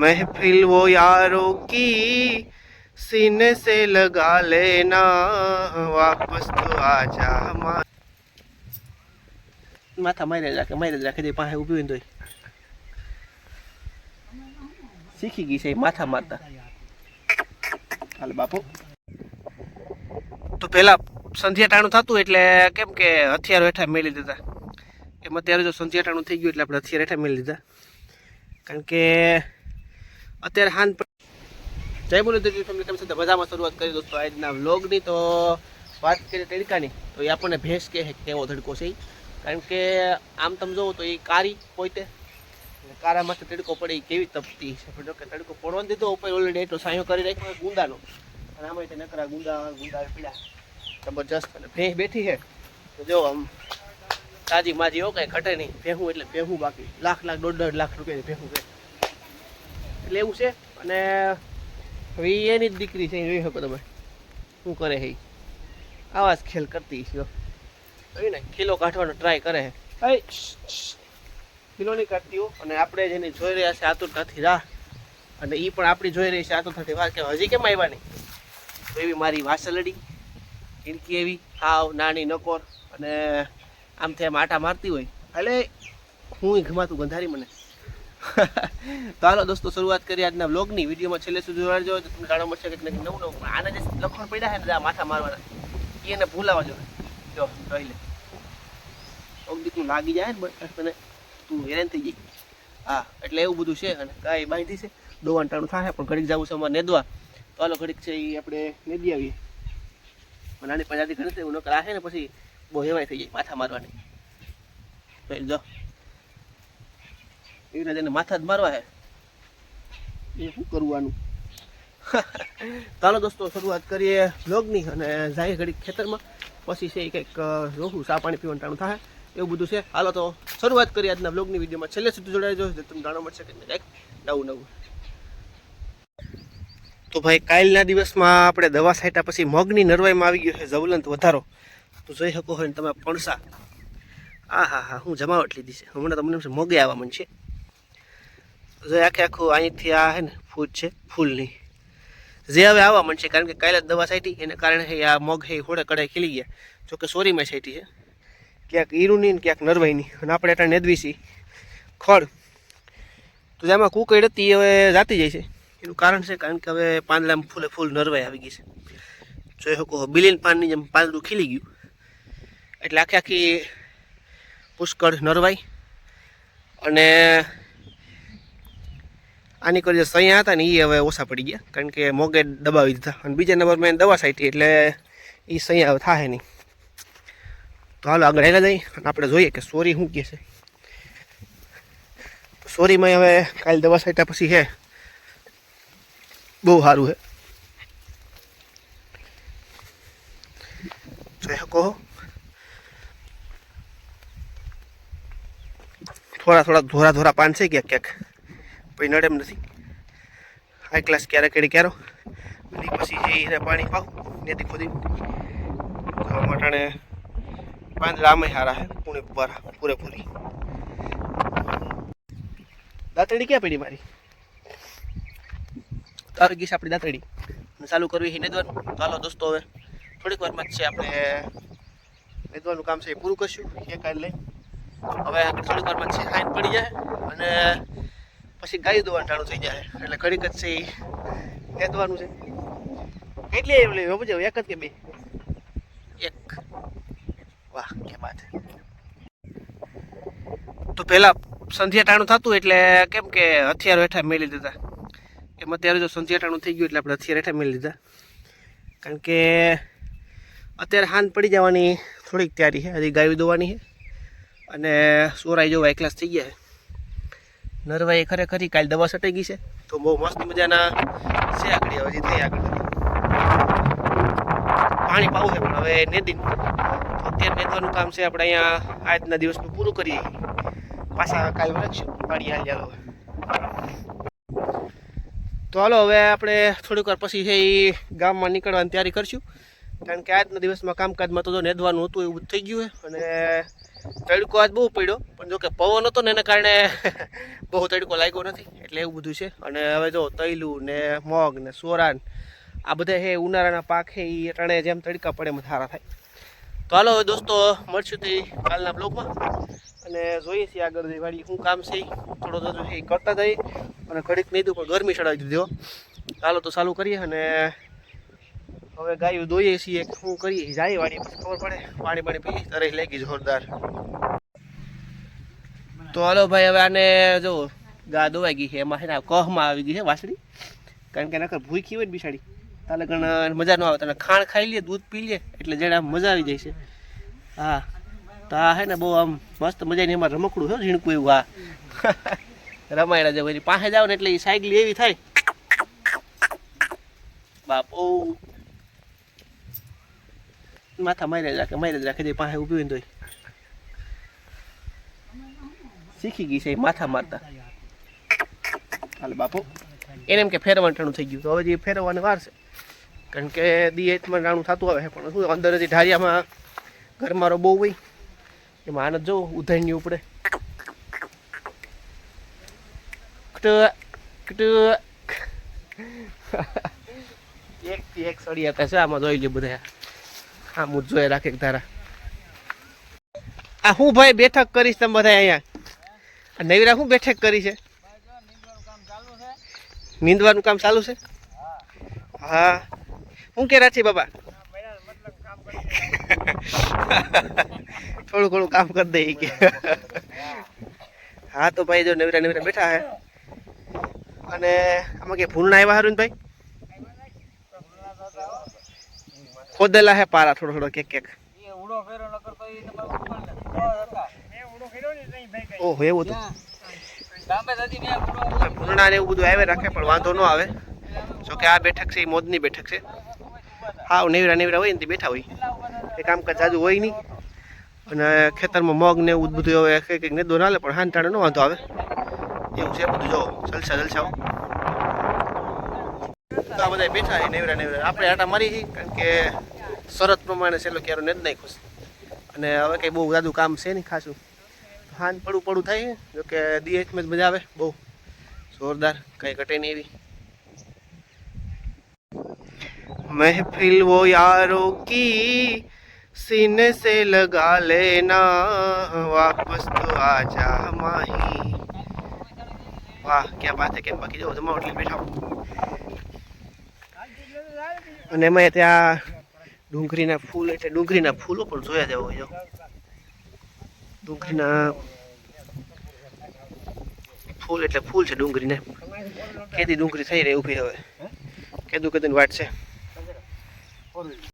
महफिल वो यारों की सीने से लगा लेना वापस तो आजा हमारा માથા મારી રાખે મારી રાખે તે પાસે ઊભી હોય ને તોય શીખી ગઈ છે એ માથા મારતા હાલ બાપુ તો પહેલા સંધ્યા ટાણું થતું એટલે કેમ કે હથિયારો હેઠા મેલી દીધા એમ અત્યારે જો સંધ્યા ટાણું થઈ ગયું એટલે આપણે હથિયાર હેઠા મેલી દીધા કારણ કે અત્યારે હાન જય બોલો દીદી ફેમિલી કેમ સાથે મજામાં શરૂઆત કરી દોસ્તો આજના વ્લોગની તો વાત કરીએ તડકાની, તો એ આપણને ભેંસ કહે કેવો તડકો છે કારણ કે આમ તમે જોવો તો એ કારી પોતે કારામાંથી તડકો પડે એ કેવી તપતી છે. પણ કે તડકો પડવા દીધો, ઉપર ઓલરેડી એટલો સાયો કરી રાખ્યો ગુંદાનો. અને આમાં તે નકરા ગુંદા ગુંદા પીડા. જબરજસ્ત. અને ભેંસ બેઠી છે. તો જો આમ તાજી માજી હો, કાંઈ ઘટે નહીં. ભેહું એટલે ભેહું બાકી. લાખ લાખ, દોઢ દોઢ લાખ રૂપિયાની ભેહું છે. એવું છે. અને હવે એની જ દીકરી છે જોઈ શકો તમે. શું કરે છે. આવા જ ખેલ કરતી છે જોઈ ને કિલો કાઢવાનો ટ્રાય કરે છે કિલો નહીં કાઢતી હો. અને આપણે જેને જોઈ રહ્યા છે આતુરતાથી રાહ અને એ પણ આપણી જોઈ રહી છે આતુરતાથી વાત કે હજી કેમ આવ્યા નહીં? એવી મારી વાસલડી ઈણકી એવી હાવ નાની નકોર. અને આમ આમ આટા મારતી હોય. એટલે હું ગમાતું ગંધારી મને. તો હાલો દોસ્તો, શરૂઆત કરી આજના બ્લોગની વિડીયોમાં છેલ્લે સુધી જોડાજો. તો તમને જાણવા મળશે કે નવું નવું. આના જે લખણ પડ્યા છે ને માથા મારવાના. એને ભૂલાવા જો જો, જોઈ લે. દીકરું લાગી જાય ને તને તું હેરાન થઈ જઈ હા, એટલે એવું બધું છે, અને કાંઈ બાંધી છે. દોવાન ટાણું થાય, પણ ઘડીક જવું છે અમારે નેદવા. તો હાલો, ઘડીક છે એ આપણે નેદી આવીએ. આની પંજાબી ઘણી એવું નકર રાખે ને, પછી બહુ હેવાય થઈ જાય, માથા મારવાની. જો. એને માથા જ મારવા હે. એ શું કરવાનું? ચાલો દોસ્તો શરૂઆત કરીએ બ્લોગની અને જાય ઘડી ખેતરમાં. પછી છે એ કંઈક રોહું ચા પાણી પીવાનું ટાણું થાય એવું બધું છે. હાલો તો શરૂઆત કરીએ આજના બ્લોગની વિડીયોમાં. છેલ્લે સુધી જોડાઈ જો તમને જાણવા મળશે કે કંઈક નવું નવું. તો ભાઈ કાલના દિવસમાં આપણે દવા છાંટ્યા પછી મગની નરવાઈમાં આવી ગયો છે જવલંત વધારો. તો જોઈ શકો હોય ને તમે પણસા આ હા હા હું જમાવટ લીધી છે. હમણાં તો મને એમ મગે આવવા મન છે. જો આખે આખું અહીંથી આ હે ને ફૂટ છે, ફૂલની. જે હવે આવવા મળશે કારણ કે કાલે જ દવા છાંટી, એને કારણે હે આ મગ હે હોડે કડાઈ ખીલી ગયા. જોકે સોરીમાં છાંટી છે. ક્યાંક ઈરુની ને ક્યાંક નરવાઈની. અને આપણે એટલે નેદવીસી ખડ. તો જેમાં કુકડ હતી હવે જાતી જાય છે. એનું કારણ છે કારણ કે હવે પાંદડામાં ફૂલે ફૂલ નરવાઈ આવી ગઈ છે. જોઈ શકો બિલીન પાનની જેમ પાંદડું ખીલી ગયું. એટલે આખી આખી પુષ્કળ નરવાઈ. અને આની નીકળી અહીંયા હતા ને એ હવે ઓછા પડી ગયા, કારણ કે મોગે દબાવી દીધા. અને બીજા નંબર મેં દવા સાઈટી એટલે એ સૈયા હવે થાય નહીં. તો હાલો આગળ હેલા જઈ અને આપણે જોઈએ કે સોરી શું કહે છે. સોરીમાં હવે કાલે દવા સાઈટા પછી છે બહુ સારું છે જોઈ શકો થોડા થોડા ધોરા ધોરા પાન છે ક્યાંક ક્યાંક. પછી નડે નથી. હાઈ ક્લાસ ક્યારે કેડે ક્યારો? અને પછી જે એને પાણી પાવ નેથી ખોદી મટાણે પાંચ આમે હારા હે, પૂણે પુવારા પૂરેપૂરી. દાંતડી ક્યાં પડી મારી? તારો ગીસ આપણી દાંતડી ચાલુ કરવી છે નેદવાનું. ચાલો દોસ્તો, હવે થોડીક વારમાં જ છે આપણે નેદવાનું કામ છે એ પૂરું કરશું. એ કાઢી લઈ હવે થોડીક વારમાં છે હાઈન પડી જાય. અને પછી ગાય દોવાનું ટાણું થઈ જાય. એટલે ઘડીક જ છે એ ખેંચવાનું છે. કેટલી આવી લેવી? સમજો એક જ કે બે? એક. વાહ કે વાત. તો પહેલાં સંધ્યા ટાણું થતું એટલે કેમ કે હથિયારો હેઠા મેલી દીધા. એમ અત્યારે જો સંધ્યા ટાણું થઈ ગયું એટલે આપણે હથિયાર હેઠા મેળી દીધા. કારણ કે અત્યારે હાન પડી જવાની થોડીક તૈયારી છે. હજી ગાયું દોવાની છે. અને સોરાઈ જોવા એકલાસ થઈ ગયા છે. નરવાઈ ખરેખર કાલ દવા સટાઈ ગઈ છે. તો બહુ મસ્ત મજાના છે આગળ, હજી થઈ આગળ. પાણી પાવું છે, પણ હવે નેદી અત્યારે નેદવાનું કામ છે, આપણે અહીંયા આજના દિવસનું પૂરું કરીએ. પાછા કાલ રાખશું પાણી હાલ ચાલો. તો હાલો, હવે આપણે થોડીક વાર પછી છે એ ગામમાં નીકળવાની તૈયારી કરશું. કારણ કે આજના દિવસમાં કામકાજમાં તો નેદવાનું હતું એવું થઈ ગયું છે. અને તડકો આજ બહુ પડ્યો. પણ જો કે પવન હતો ને એના કારણે બહુ તડકો લાગ્યો નથી. એટલે એવું બધું છે. અને હવે જો તૈલું ને મગ ને સોરાન, આ બધા હે ઉનાળાના પાક હે એ અટાણે જેમ તડકા પડે એમ સારા થાય. તો હાલો હવે દોસ્તો, મળશું તે કાલના બ્લોગમાં અને જોઈએ છીએ આગળ જઈ વાળી શું કામ છે. થોડો થોડો ઈ કરતા જઈએ. અને ઘડીક નહીં દઉં પણ ગરમી ચડાવી દીધો ચાલો તો ચાલુ કરીએ અને હવે ગાયું દોઈએ છીએ, શું કરીએ? જાય વાડી પછી ખબર પડે. પાણી પાણી પી, તરસ લાગી જોરદાર. તો હાલો ભાઈ, હવે આને જો ગા દોવાઈ ગઈ છે. એમાં છે ને કહમાં આવી ગઈ છે વાસળી કારણ કે નકર ભૂખી હોય ને બિસાડી તાલે ગણ મજા ન આવે. તને ખાણ ખાઈ લે, દૂધ પી લે, એટલે જેને આમ મજા આવી જાય છે. હા. તો આ હે ને બહુ આમ મસ્ત મજાની એમાં રમકડું છે ઝીણકું એવું આ. રમાયણા જે પાસે જાવ ને એટલે એ સાયકલ એવી થાય. બાપ. ઓ માથા મારી જ જ જે પાસે ઊભી શીખી ગઈ છે માથા મારતા હાલ બાપુ એને ફેરવાનું ટાણું થઈ ગયું તો હવે જે ફેરવવાની કારણ કે દી રાણું થતું આવે પણ શું અંદર હજી ઢારિયામાં ઘરમારો બહુ હોય એમાં આનંદ જો ઉધાઈની ઉપડે. એક સળિયા હતા છે આમાં જોઈ લે બધા આમ જ એ રાખે ધારા. આ હું ભાઈ બેઠક કરીશ તમે બધા અહીંયા. આ નવીરા શું બેઠક કરી છે? નીંદવાનું કામ ચાલુ છે? હા. હું કે રાછી બાબા? થોડું ઘણું કામ કરી દઈએ કે. હા તો ભાઈ જો નવીરા નવીરા બેઠા હે. અને આમાં કે ભૂલના આવ્યા હારું ભાઈ? ખોદેલા હે પારા થોડો થોડો કેક કેક. ઓહો એવું તો પૂર્ણા ને એવું બધું આવે રાખે પણ વાંધો ન આવે. જો કે આ બેઠક છે એ મોદની બેઠક છે. હા નેવરા નેવરા હોય ને તે બેઠા હોય. એ કામકાજ જાજુ હોય નહીં. અને ખેતરમાં મગ ને એવું બધું હવે કંઈક કંઈક ના લે પણ હાન ટાણે ન વાંધો આવે. એવું છે બધું જો જલસા જલસાઓ તો આ બધા બેઠા છે નેવરા નેવરા આપણે આટા મારી છીએ કારણ કે શરત પ્રમાણે છેલ્લો ક્યારો નેદ નાખ્યો છે અને હવે કંઈ બહુ જાદુ કામ છે નહીં ખાસું હાન પડું પડું થાય છે જો કે દીએચમાં જ મજા આવે બહુ જોરદાર કંઈ ઘટે નહીં એવી महफिल वो यारों की सीने से लगा लेना वापस तो आजा माही વાહ ક્યાં બાત હે કેમ બાકી જો જમા એટલે બેઠા અને એમાં ત્યાં ડુંગળીના ફૂલ એટલે ડુંગળીના ફૂલો પણ જોયા જેવો હોય જો. ડુંગળીના ફૂલ એટલે ફૂલ છે ડુંગળીને. કેદી ડુંગળી થઈ રહી ઊભી હવે. કેદું કેદું વાટ છે